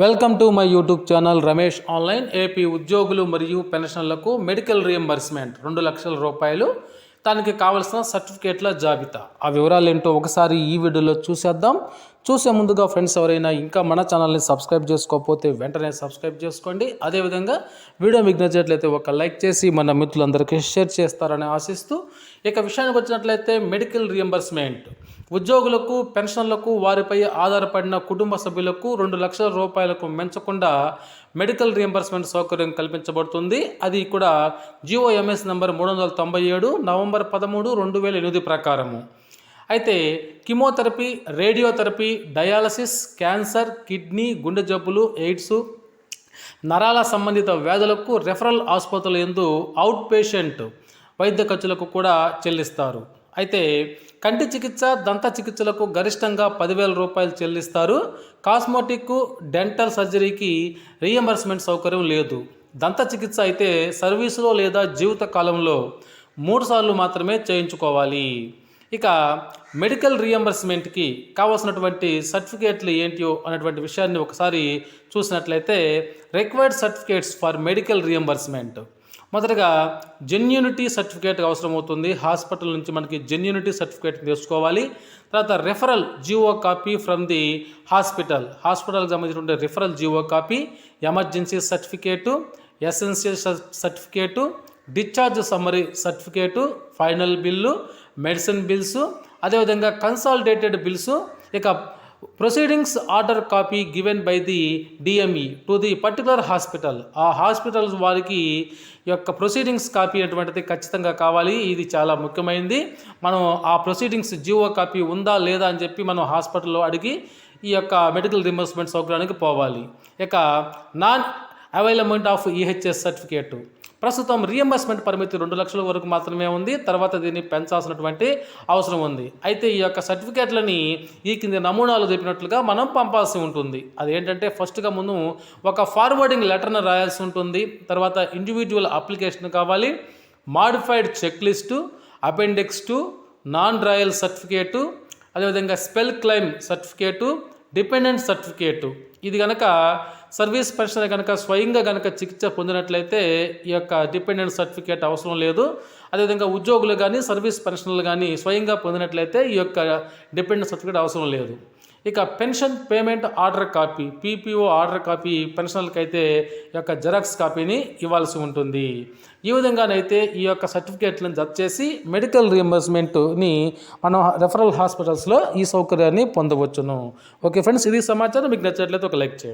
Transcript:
Welcome to my YouTube channel Ramesh online. AP ఉద్యోగులు మరియు పెన్షన్లకు మెడికల్ రియంబర్స్మెంట్ రెండు లక్షల రూపాయలు. దానికి కావలసిన సర్టిఫికేట్ల జాబితా. ఆ వివరాలు ఏంటో ఒకసారి ఈ వీడియోలో చూసేద్దాం. చూసే ముందుగా ఫ్రెండ్స్ ఎవరైనా ఇంకా మన ఛానల్ని సబ్స్క్రైబ్ చేసుకోకపోతే వెంటనే సబ్స్క్రైబ్ చేసుకోండి. అదేవిధంగా వీడియో మీకు నచ్చినట్లయితే ఒక లైక్ చేసి మన మిత్రులందరికీ షేర్ చేస్తారని ఆశిస్తూ ఇక విషయానికి వచ్చినట్లయితే మెడికల్ రియంబర్స్మెంట్ ఉద్యోగులకు పెన్షన్లకు వారిపై ఆధారపడిన కుటుంబ సభ్యులకు రెండు లక్షల రూపాయలకు మించకుండా మెడికల్ రియంబర్స్మెంట్ సౌకర్యం కల్పించబడుతుంది. అది కూడా జిఓఎంఎస్ నంబర్ మూడు వందల తొంభై ఏడు నవంబర్ పదమూడు రెండు వేల ఎనిమిది ప్రకారము. అయితే chemotherapy radiotherapy dialysis cancer kidney గుండె జబ్బులు ఎయిడ్స్ నరాల సంబంధిత వ్యాధులకు రెఫరల్ ఆసుపత్రుల ఎందు అవుట్ పేషెంట్ వైద్య ఖర్చులకు కూడా చెల్లిస్తారు. అయితే కంటి చికిత్స దంత చికిత్సలకు గరిష్టంగా పదివేల రూపాయలు చెల్లిస్తారు. కాస్మోటిక్ డెంటల్ సర్జరీకి రీఎంబర్స్మెంట్ సౌకర్యం లేదు. దంత చికిత్స అయితే సర్వీసులో లేదా జీవిత కాలంలో మూడు సార్లు మాత్రమే చేయించుకోవాలి. ఇక మెడికల్ రీఎంబర్స్మెంట్కి కావాల్సినటువంటి సర్టిఫికేట్లు ఏంటియో అనేటువంటి విషయాన్ని ఒకసారి చూసినట్లయితే required certificates for medical reimbursement మొదటగా జెన్యూనిటీ సర్టిఫికేట్ అవసరం అవుతుంది హాస్పిటల్ నుంచి మనకి జెన్యూనిటీ సర్టిఫికేట్ తీసుకోవాలి తర్వాత referral GO copy from the hospital. హాస్పిటల్కి సంబంధించిన referral GO copy emergency certificate essential certificate discharge summary certificate final bill medicine bills అదేవిధంగా కన్సాలిడేటెడ్ బిల్సు ఇక proceedings order copy given by the DME to the particular hospital ఆ hospital వారికి యొక్క proceedings copy అటువంటిది ఖచ్చితంగా కావాలి. ఇది చాలా ముఖ్యమైనది మనం ఆ ప్రొసీడింగ్స్ జీవో కాపీ ఉందా లేదా అని చెప్పి మనం హాస్పిటల్లో అడిగి ఈ యొక్క మెడికల్ రిమర్స్మెంట్ సౌకర్యానికి పోవాలి. ఇక non availment of EHS certificate ప్రస్తుతం రియంబర్స్మెంట్ పరిమితి రెండు లక్షల వరకు మాత్రమే ఉంది. తర్వాత దీన్ని పెంచాల్సినటువంటి అవసరం ఉంది. అయితే ఈ యొక్క సర్టిఫికేట్లని ఈ కింది నమూనాలు చెప్పినట్లుగా మనం పంపాల్సి ఉంటుంది. అదేంటంటే ఫస్ట్గా ముందు ఒక ఫార్వర్డింగ్ లెటర్ను రాయాల్సి ఉంటుంది. తర్వాత ఇండివిజువల్ అప్లికేషన్ కావాలి. Modified check list appendix two non drawal certificate అదేవిధంగా spell claim certificate dependent certificate ఇది కనుక సర్వీస్ పెన్షన్ కనుక స్వయంగా కనుక చికిత్స పొందినట్లయితే ఈ యొక్క డిపెండెంట్ సర్టిఫికేట్ అవసరం లేదు. అదేవిధంగా ఉద్యోగులు కానీ సర్వీస్ పెన్షన్లు కానీ స్వయంగా పొందినట్లయితే ఈ యొక్క డిపెండెంట్ సర్టిఫికేట్ అవసరం లేదు. ఇక pension payment order copy PPO order copy పెన్షన్లకి అయితే ఈ యొక్క జెరాక్స్ కాపీని ఇవ్వాల్సి ఉంటుంది. ఈ విధంగానైతే ఈ యొక్క సర్టిఫికేట్లను జత చేసి మెడికల్ రియంబర్స్మెంట్ని మనం రెఫరల్ హాస్పిటల్స్లో ఈ సౌకర్యాన్ని పొందవచ్చును. ఓకే ఫ్రెండ్స్ ఇది సమాచారం. మీకు నచ్చినట్లయితే ఒక లైక్ చేయండి.